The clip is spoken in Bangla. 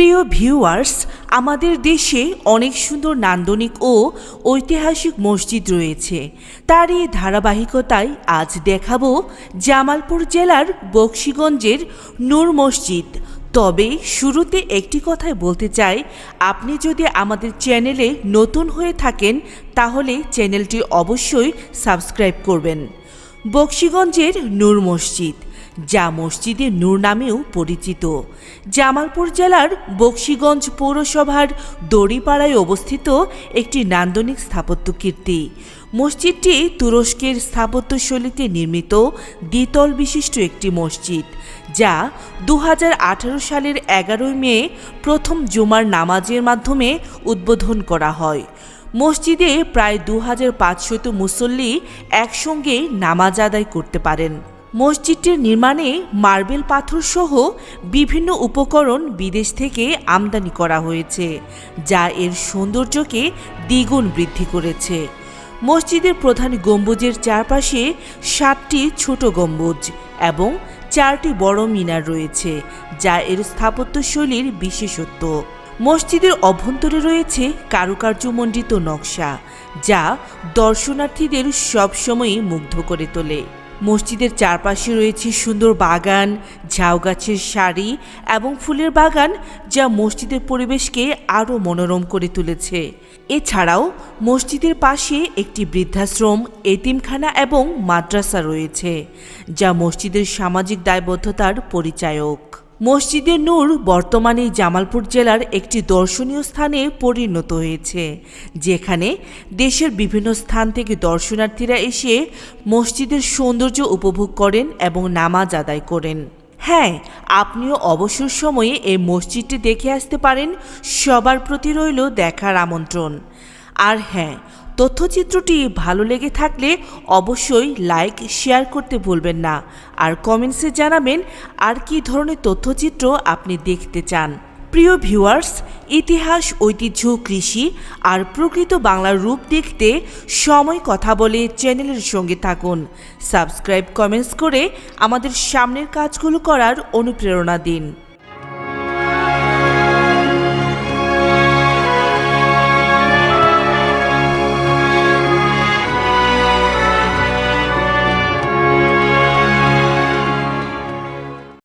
প্রিয় ভিউয়ার্স আমাদের দেশে অনেক সুন্দর নান্দনিক ও ঐতিহাসিক মসজিদ রয়েছে। তার এই ধারাবাহিকতায় আজ দেখাবো জামালপুর জেলার বক্সিগঞ্জের নূর মসজিদ। তবে শুরুতে একটি কথাই বলতে চাই, আপনি যদি আমাদের চ্যানেলে নতুন হয়ে থাকেন, তাহলে চ্যানেলটি অবশ্যই সাবস্ক্রাইব করবেন। বক্সিগঞ্জের নূর মসজিদ। যা মসজিদে নূর নামেও পরিচিত। জামালপুর জেলার বক্সিগঞ্জ পৌরসভার দড়িপাড়ায় অবস্থিত একটি নান্দনিক স্থাপত্য কীর্তি। মসজিদটি তুরস্কের স্থাপত্যশৈলীতে নির্মিত দ্বিতল বিশিষ্ট একটি মসজিদ, যা দু হাজার আঠারো সালের এগারোই মে প্রথম জুমার নামাজের মাধ্যমে উদ্বোধন করা হয়। মসজিদে প্রায় দু হাজার মুসল্লি একসঙ্গে নামাজ আদায় করতে পারেন। মসজিদটির নির্মাণে মার্বেল পাথর সহ বিভিন্ন উপকরণ বিদেশ থেকে আমদানি করা হয়েছে, যা এর সৌন্দর্যকে দ্বিগুণ বৃদ্ধি করেছে। মসজিদের প্রধান গম্বুজের চারপাশে সাতটি ছোট গম্বুজ এবং চারটি বড় মিনার রয়েছে, যা এর স্থাপত্যশৈলীর বিশেষত্ব। মসজিদের অভ্যন্তরে রয়েছে কারুকার্যমণ্ডিত নকশা, যা দর্শনার্থীদের সবসময়ই মুগ্ধ করে তোলে। মসজিদের চারপাশে রয়েছে সুন্দর বাগান, ঝাউ গাছের সারি এবং ফুলের বাগান যা মসজিদের পরিবেশকে আরও মনোরম করে তুলেছে। এছাড়াও মসজিদের পাশে একটি বৃদ্ধাশ্রম, এতিমখানা এবং মাদ্রাসা রয়েছে, যা মসজিদের সামাজিক দায়বদ্ধতার পরিচায়ক। মসজিদের নূর বর্তমানে জামালপুর জেলার একটি দর্শনীয় স্থানে পরিণত হয়েছে, যেখানে দেশের বিভিন্ন স্থান থেকে দর্শনার্থীরা এসে মসজিদের সৌন্দর্য উপভোগ করেন এবং নামাজ আদায় করেন। হ্যাঁ আপনিও অবসর সময়ে এই মসজিদটি দেখে আসতে পারেন। সবার প্রতি রইল দেখার আমন্ত্রণ। আর হ্যাঁ তথ্যচিত্রটি ভালো লেগে থাকলে অবশ্যই লাইক, শেয়ার করতে ভুলবেন না। আর কমেন্টসে জানাবেন, আর কি ধরনের তথ্যচিত্র আপনি দেখতে চান। প্রিয় ভিউয়ার্স, ইতিহাস, ঐতিহ্য, কৃষি আর প্রকৃত বাংলার রূপ দেখতে সময় কথা বলে চ্যানেলের সঙ্গে থাকুন। সাবস্ক্রাইব, কমেন্টস করে আমাদের সামনের কাজগুলো করার অনুপ্রেরণা দিন।